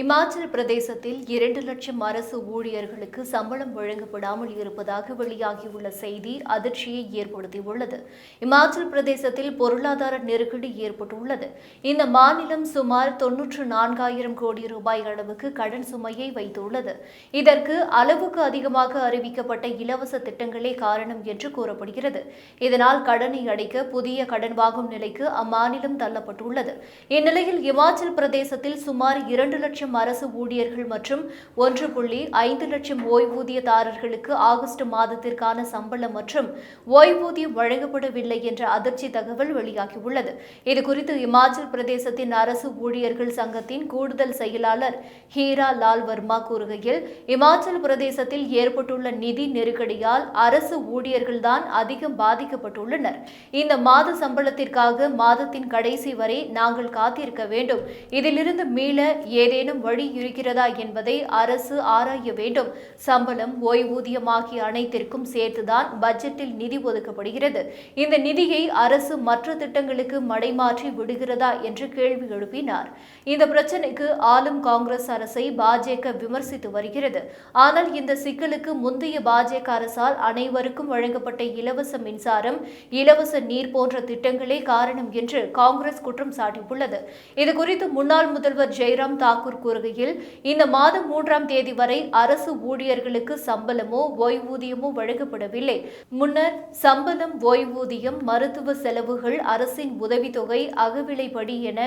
இமாச்சல பிரதேசத்தில் இரண்டு லட்சம் அரசு ஊழியர்களுக்கு சம்பளம் வழங்கப்படாமல் இருப்பதாக வெளியாகியுள்ள செய்தி அதிர்ச்சியை ஏற்படுத்தியுள்ளது. இமாச்சல பிரதேசத்தில் பொருளாதார நெருக்கடி ஏற்பட்டுள்ளது. இந்த மாநிலம் சுமார் தொன்னூற்று நான்காயிரம் கோடி ரூபாய் அளவுக்கு கடன் சுமையை வைத்துள்ளது. இதற்கு அளவுக்கு அதிகமாக அறிவிக்கப்பட்ட இலவச திட்டங்களே காரணம் என்று கூறப்படுகிறது. இதனால் கடனை அடைக்க புதிய கடன் வாங்கும் நிலைக்கு அம்மாநிலம் தள்ளப்பட்டுள்ளது. இந்நிலையில் இமாச்சல பிரதேசத்தில் சுமார் இரண்டு லட்சம் அரசு ஊழியர்கள் மற்றும் ஒன்று புள்ளி ஐந்து லட்சம் ஓய்வூதியதாரர்களுக்கு ஆகஸ்ட் மாதத்திற்கான சம்பளம் மற்றும் ஓய்வூதியம் வழங்கப்படவில்லை என்ற அதிர்ச்சி தகவல் வெளியாகியுள்ளது. இதுகுறித்து இமாச்சல் பிரதேசத்தின் அரசு ஊழியர்கள் சங்கத்தின் கூடுதல் செயலாளர் ஹீரா லால் வர்மா கூறுகையில் இமாச்சல பிரதேசத்தில் ஏற்பட்டுள்ள நிதி நெருக்கடியால் அரசு ஊழியர்கள்தான் அதிகம் பாதிக்கப்பட்டுள்ளனர். இந்த மாத சம்பளத்திற்காக மாதத்தின் கடைசி வரை நாங்கள் காத்திருக்க வேண்டும். இதிலிருந்து மீள ஏதேனும் ஏதேனும் வழி இருக்கிறதா என்பதை அரசு ஆராய வேண்டும். சம்பளம் ஓய்வூதியம் ஆகிய அனைத்திற்கும் சேர்த்துதான் பட்ஜெட்டில் நிதி ஒதுக்கப்படுகிறது. இந்த நிதியை அரசு மற்ற திட்டங்களுக்கு மடைமாற்றி விடுகிறதா என்று கேள்வி எழுப்பினார். இந்த பிரச்சினைக்கு ஆளும் காங்கிரஸ் அரசை பாஜக விமர்சித்து வருகிறது. ஆனால் இந்த சிக்கலுக்கு முந்தைய பாஜக அரசால் அனைவருக்கும் வழங்கப்பட்ட இலவச மின்சாரம் இலவச நீர் போன்ற திட்டங்களே காரணம் என்று காங்கிரஸ் குற்றம் சாட்டியுள்ளது. இதுகுறித்து முன்னாள் முதல்வர் ஜெய்ராம் தாக்கூர் கூறுகையில் இந்த மாதம் மூன்றாம் தேதி வரை அரசு ஊழியர்களுக்கு சம்பளமோ ஓய்வூதியமோ வழங்கப்படவில்லை. முன்னர் சம்பளம் ஓய்வூதியம் மருத்துவ செலவுகள் அரசின் உதவித்தொகை அகவிலைப்படி என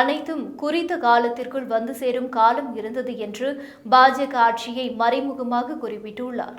அனைத்தும் குறித்த காலத்திற்குள் வந்து சேரும் காலம் இருந்தது என்று பாஜக ஆட்சியை மறைமுகமாக குறிப்பிட்டுள்ளார்.